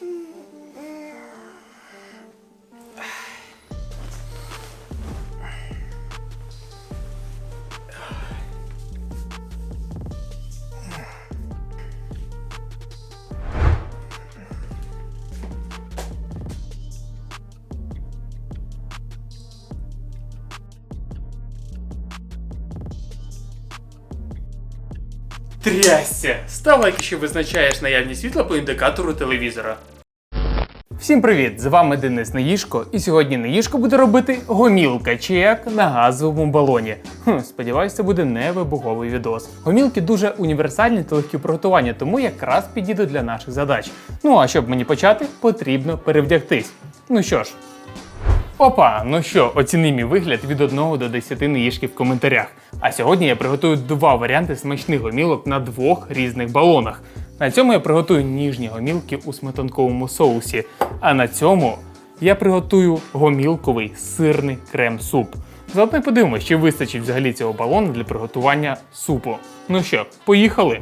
うん Трясся! Став лайк, що визначаєш наявність світла по індикатору телевізора. Всім привіт! З вами Денис Неїшко, і сьогодні Неїшко буде робити гомілка чи як на газовому балоні. Хм, сподіваюся, це буде не вибуховий відос. Гомілки дуже універсальні та легкі в приготуванні, тому якраз підійдуть для наших задач. Ну а щоб мені почати, потрібно перевдягтись. Ну що ж, Опа, ну що, оціни мій вигляд від 1 до 10 неїжки в коментарях. А сьогодні я приготую два варіанти смачних гомілок на двох різних балонах. На цьому я приготую ніжні гомілки у сметанковому соусі, а на цьому я приготую гомілковий сирний крем-суп. Заодно й подивимось, чи вистачить взагалі цього балону для приготування супу. Ну що, поїхали!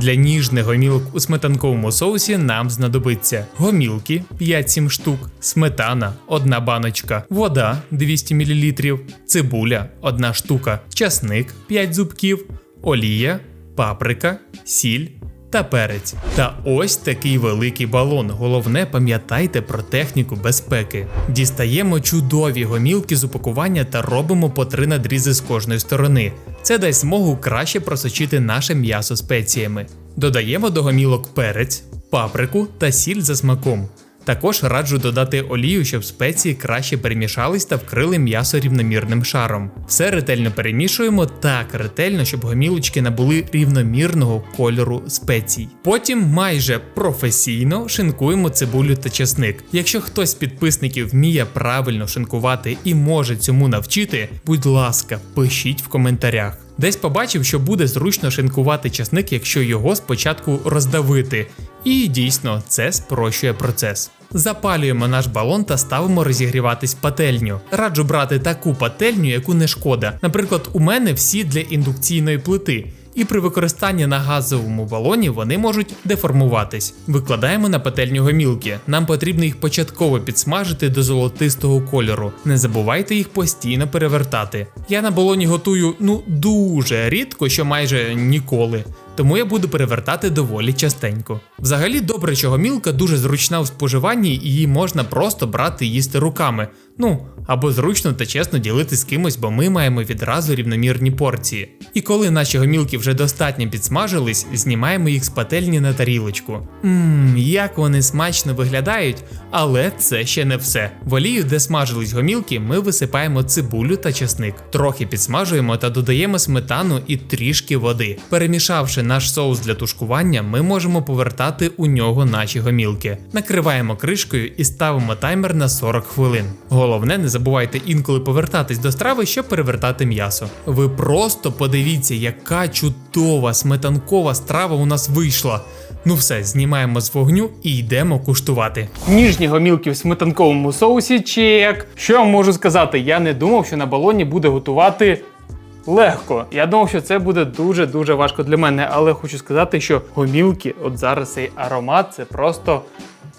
Для ніжних гомілок у сметанковому соусі нам знадобиться гомілки 5-7 штук, сметана 1 баночка, вода 200 мл, цибуля 1 штука, часник 5 зубків, олія, паприка, сіль та перець. Та ось такий великий балон. Головне, пам'ятайте про техніку безпеки. Дістаємо чудові гомілки з упакування та робимо по три надрізи з кожної сторони. Це дасть змогу краще просочити наше м'ясо спеціями. Додаємо до гомілок перець, паприку та сіль за смаком. Також раджу додати олію, щоб спеції краще перемішались та вкрили м'ясо рівномірним шаром. Все ретельно перемішуємо так ретельно, щоб гомілочки набули рівномірного кольору спецій. Потім майже професійно шинкуємо цибулю та часник. Якщо хтось з підписників вміє правильно шинкувати і може цьому навчити, будь ласка, пишіть в коментарях. Десь побачив, що буде зручно шинкувати часник, якщо його спочатку роздавити. І дійсно це спрощує процес. Запалюємо наш балон та ставимо розігріватись пательню. Раджу брати таку пательню, яку не шкода. Наприклад, у мене всі для індукційної плити. І при використанні на газовому балоні вони можуть деформуватись. Викладаємо на пательню гомілки. Нам потрібно їх початково підсмажити до золотистого кольору. Не забувайте їх постійно перевертати. Я на балоні готую ну дуже рідко, що майже ніколи. Тому я буду перевертати доволі частенько. Взагалі добре, що гомілка дуже зручна у споживанні і її можна просто брати їсти руками. Ну або зручно та чесно ділити з кимось, бо ми маємо відразу рівномірні порції. І коли наші гомілки вже достатньо підсмажились, знімаємо їх з пательні на тарілочку. Ммм, як вони смачно виглядають, але це ще не все. В олію, де смажились гомілки, ми висипаємо цибулю та часник. Трохи підсмажуємо та додаємо сметану і трішки води. Перемішавши наш соус для тушкування, ми можемо повертати у нього наші гомілки. Накриваємо кришкою і ставимо таймер на 40 хвилин. Головне, не забувайте інколи повертатись до страви, щоб перевертати м'ясо. Ви просто подивіться, яка чудова сметанкова страва у нас вийшла. Ну все, знімаємо з вогню і йдемо куштувати. Ніжні гомілки в сметанковому соусі чек. Що я можу сказати? Я не думав, що на балоні буде готувати. Легко. Я думав, що це буде дуже-дуже важко для мене, але хочу сказати, що гомілки, от зараз цей аромат, це просто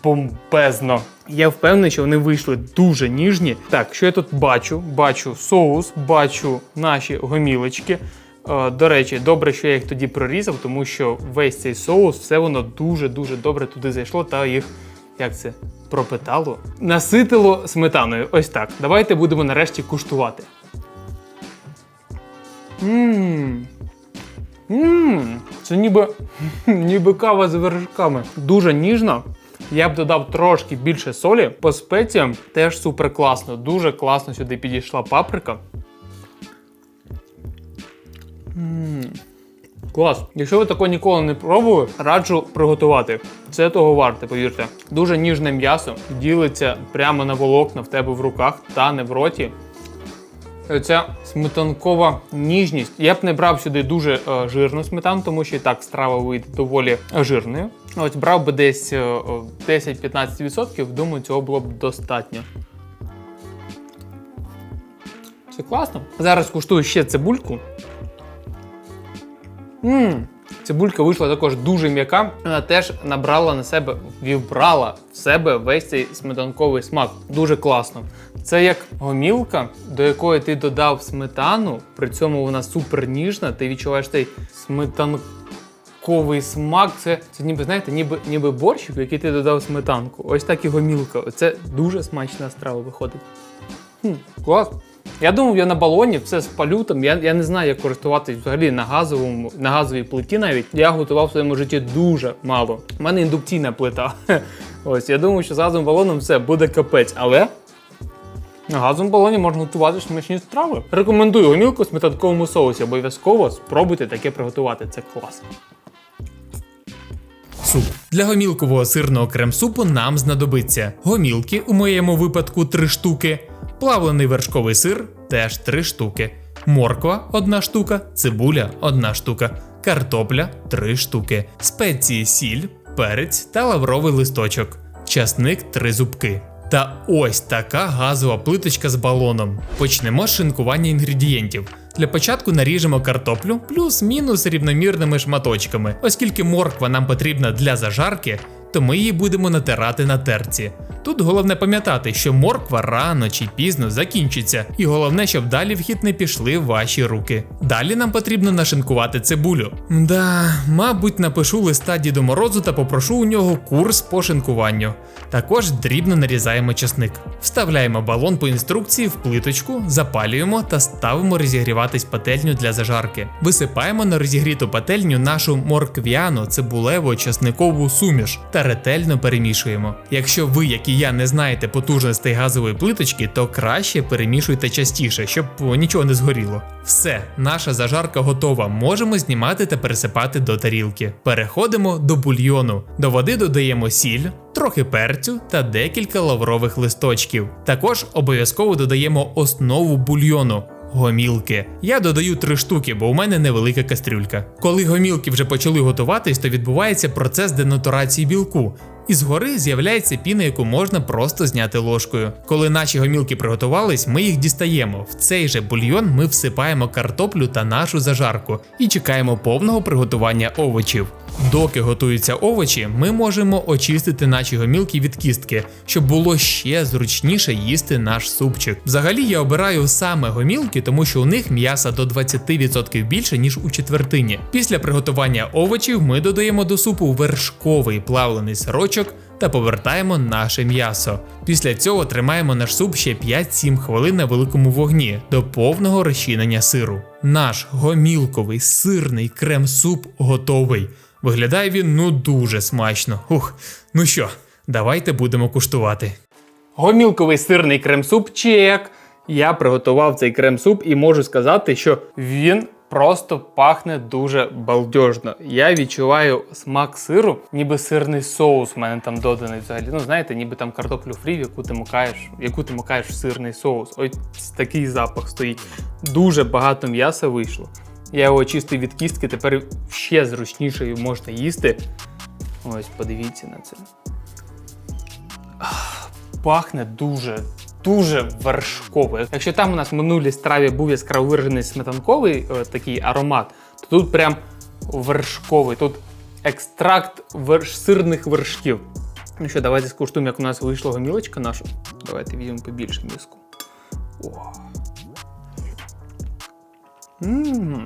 бомбезно. Я впевнений, що вони вийшли дуже ніжні. Так, що я тут бачу? Бачу соус, бачу наші гомілочки. Е, До речі, добре, що я їх тоді прорізав, тому що весь цей соус, все воно дуже-дуже добре туди зайшло та їх, як це, пропитало. Наситило сметаною. Ось так. Давайте будемо нарешті куштувати. Ммм. Це ніби, ніби кава з вершками. Дуже ніжно. Я б додав трошки більше солі. По спеціям теж супер класно. Дуже класно сюди підійшла паприка. М, Клас. Якщо ви такого ніколи не пробували, раджу приготувати. Це того варте, повірте. Дуже ніжне м'ясо ділиться прямо на волокна в тебе в руках та не в роті. Ця сметанкова ніжність. Я б не брав сюди дуже е, жирну сметану, тому що і так страва вийде доволі жирною. Ось брав би десь е, е, 10-15%, думаю, цього було б достатньо. Це класно. Зараз куштую ще цибульку. Ммм, Цибулька вийшла також дуже м'яка. Вона теж набрала на себе, вібрала в себе весь цей сметанковий смак. Дуже класно. Це як гомілка, до якої ти додав сметану, при цьому вона супер ніжна, ти відчуваєш цей сметанковий смак. Це, це ніби, знаєте, ніби, ніби борщик, в який ти додав сметанку. Ось так і гомілка. Це дуже смачна страва виходить. Хм, клас. Я думав, я на балоні все спалю там. Я, я не знаю, як користуватись взагалі на газовому, на газовій плиті навіть. Я готував в своєму житті дуже мало. У мене індукційна плита. Ось, я думав, що з газовим балоном все буде капець, але. На газовому балоні можна готувати смачні страви. Рекомендую гомілку в сметанковому соусі. Обов'язково спробуйте таке приготувати. Це клас. Суп. Для гомілкового сирного крем-супу нам знадобиться гомілки, у моєму випадку 3 штуки, плавлений вершковий сир теж 3 штуки, морква 1 штука, цибуля 1 штука, картопля 3 штуки, спеції сіль, перець та лавровий листочок, часник 3 зубки. Та ось така газова плиточка з балоном. Почнемо з шинкування інгредієнтів. Для початку наріжемо картоплю плюс-мінус рівномірними шматочками. Оскільки морква нам потрібна для зажарки, то ми її будемо натирати на терці. Тут головне пам'ятати, що морква рано чи пізно закінчиться, і головне, щоб далі в хід не пішли ваші руки. Далі нам потрібно нашинкувати цибулю. Да, мабуть, напишу листа Діду Морозу та попрошу у нього курс по шинкуванню. Також дрібно нарізаємо часник. Вставляємо балон по інструкції в плиточку, запалюємо та ставимо розігріватись пательню для зажарки. Висипаємо на розігріту пательню нашу морквяну цибулево часникову суміш та ретельно перемішуємо. Якщо ви, як і я, не знаєте потужностей газової плиточки, то краще перемішуйте частіше, щоб нічого не згоріло. Все, наша зажарка готова. Можемо знімати та пересипати до тарілки. Переходимо до бульйону. До води додаємо сіль, трохи перцю та декілька лаврових листочків. Також обов'язково додаємо основу бульйону. Гомілки. Я додаю три штуки, бо у мене невелика кастрюлька. Коли гомілки вже почали готуватись, то відбувається процес денатурації білку. І згори з'являється піна, яку можна просто зняти ложкою. Коли наші гомілки приготувались, ми їх дістаємо. В цей же бульйон ми всипаємо картоплю та нашу зажарку і чекаємо повного приготування овочів. Доки готуються овочі, ми можемо очистити наші гомілки від кістки, щоб було ще зручніше їсти наш супчик. Взагалі я обираю саме гомілки, тому що у них м'яса до 20% більше, ніж у четвертині. Після приготування овочів ми додаємо до супу вершковий плавлений сирочок та повертаємо наше м'ясо. Після цього тримаємо наш суп ще 5-7 хвилин на великому вогні до повного розчинення сиру. Наш гомілковий сирний крем-суп готовий. Виглядає він ну дуже смачно. Ух, ну що, давайте будемо куштувати. Гомілковий сирний крем-суп чек. Я приготував цей крем-суп і можу сказати, що він просто пахне дуже балдежно. Я відчуваю смак сиру, ніби сирний соус у мене там доданий взагалі. Ну, знаєте, ніби там картоплю фрі, в яку ти мукаєш, в яку ти мукаєш в сирний соус. Ось такий запах стоїть. Дуже багато м'яса вийшло. Я його очистив від кістки, тепер ще зручніше його можна їсти. Ось, подивіться на це. Пахне дуже, дуже вершково. Якщо там у нас в минулій страві був яскраво виражений сметанковий е, такий аромат, то тут прям вершковий. Тут екстракт верш, сирних вершків. Ну що, давайте скуштуємо, як у нас вийшла гомілочка наша. Давайте візьмемо побільше миску. О. Ммм.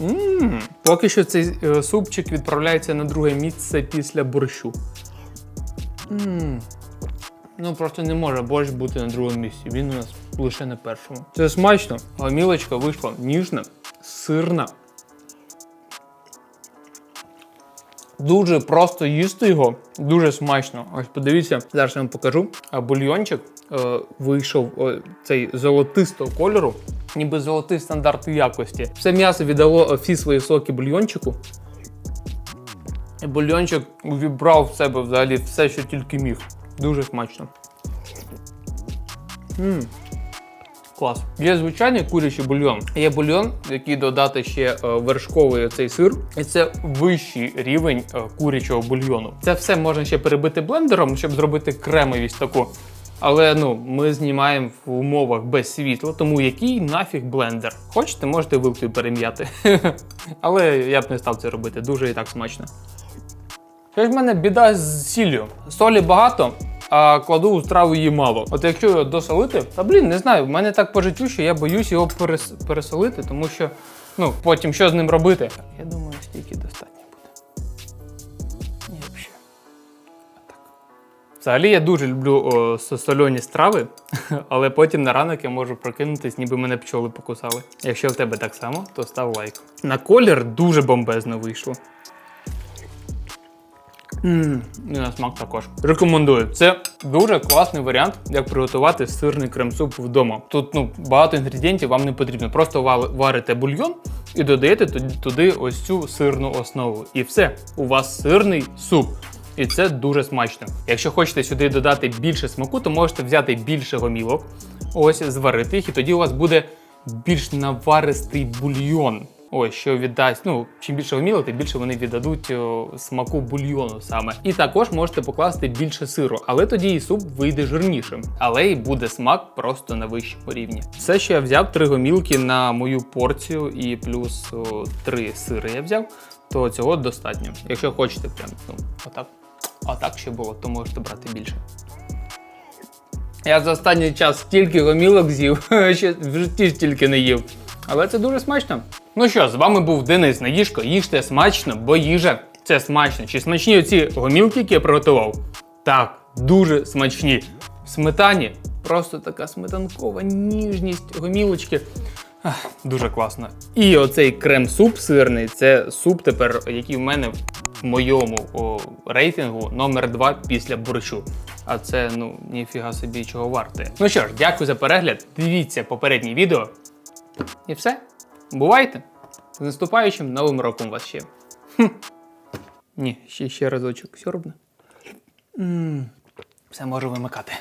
Ммм. Поки що цей е, супчик відправляється на друге місце після борщу. Ммм. Ну просто не може борщ бути на другому місці. Він у нас лише на першому. Це смачно. Гомілочка вийшла ніжна, сирна. Дуже просто їсти його, дуже смачно. Ось подивіться, зараз я вам покажу. А бульйончик е, вийшов о, цей золотистого кольору, ніби золотий стандарт якості. Все м'ясо віддало е, всі свої соки бульйончику. І бульйончик вібрав в себе взагалі все, що тільки міг. Дуже смачно. Ммм. Клас. Є звичайний курячий бульйон. Є бульйон, який додати ще е, вершковий цей сир, і це вищий рівень е, курячого бульйону. Це все можна ще перебити блендером, щоб зробити кремовість таку. Але ну, ми знімаємо в умовах без світла, тому який нафіг блендер? Хочете, можете вилкою перем'яти. Але я б не став це робити, дуже і так смачно. Щось в мене біда з сіллю. Солі багато, а кладу у страву її мало. От якщо його досолити, та блін, не знаю, в мене так по життю, що я боюсь його перес- пересолити, тому що ну, потім що з ним робити? Я думаю, стільки достатньо буде. Ні, взагалі. Так. Взагалі я дуже люблю о, сольоні страви, але потім на ранок я можу прокинутись, ніби мене пчоли покусали. Якщо в тебе так само, то став лайк. На колір дуже бомбезно вийшло. Ммм, на смак також. Рекомендую. Це дуже класний варіант, як приготувати сирний крем-суп вдома. Тут ну, багато інгредієнтів вам не потрібно. Просто варите бульйон і додаєте туди ось цю сирну основу. І все, у вас сирний суп. І це дуже смачно. Якщо хочете сюди додати більше смаку, то можете взяти більше гомілок, ось зварити їх, і тоді у вас буде більш наваристий бульйон. Ось що віддасть. Ну, чим більше гомілок, тим більше вони віддадуть о, смаку бульйону саме. І також можете покласти більше сиру, але тоді і суп вийде жирнішим. Але і буде смак просто на вищому рівні. Все, що я взяв, три гомілки на мою порцію і плюс о, три сири я взяв, то цього достатньо. Якщо хочете, прям ну, отак. А ще було, то можете брати більше. Я за останній час стільки гомілок з'їв, ще в житті стільки не їв. Але це дуже смачно. Ну що, з вами був Денис Наїжко. Їжте смачно, бо їжа це смачно. Чи смачні оці гомілки, які я приготував? Так, дуже смачні. В сметані просто така сметанкова ніжність, гомілочки. Ах, дуже класно. І оцей крем-суп сирний це суп тепер, який в мене в моєму о, рейтингу номер 2 після борщу. А це ну ніфіга собі чого варте. Ну що ж, дякую за перегляд. Дивіться попереднє відео. І все. Бувайте! З наступаючим новим роком вас ще. Хм. Ні, ще, ще разочок сьорбне. Все можу вимикати.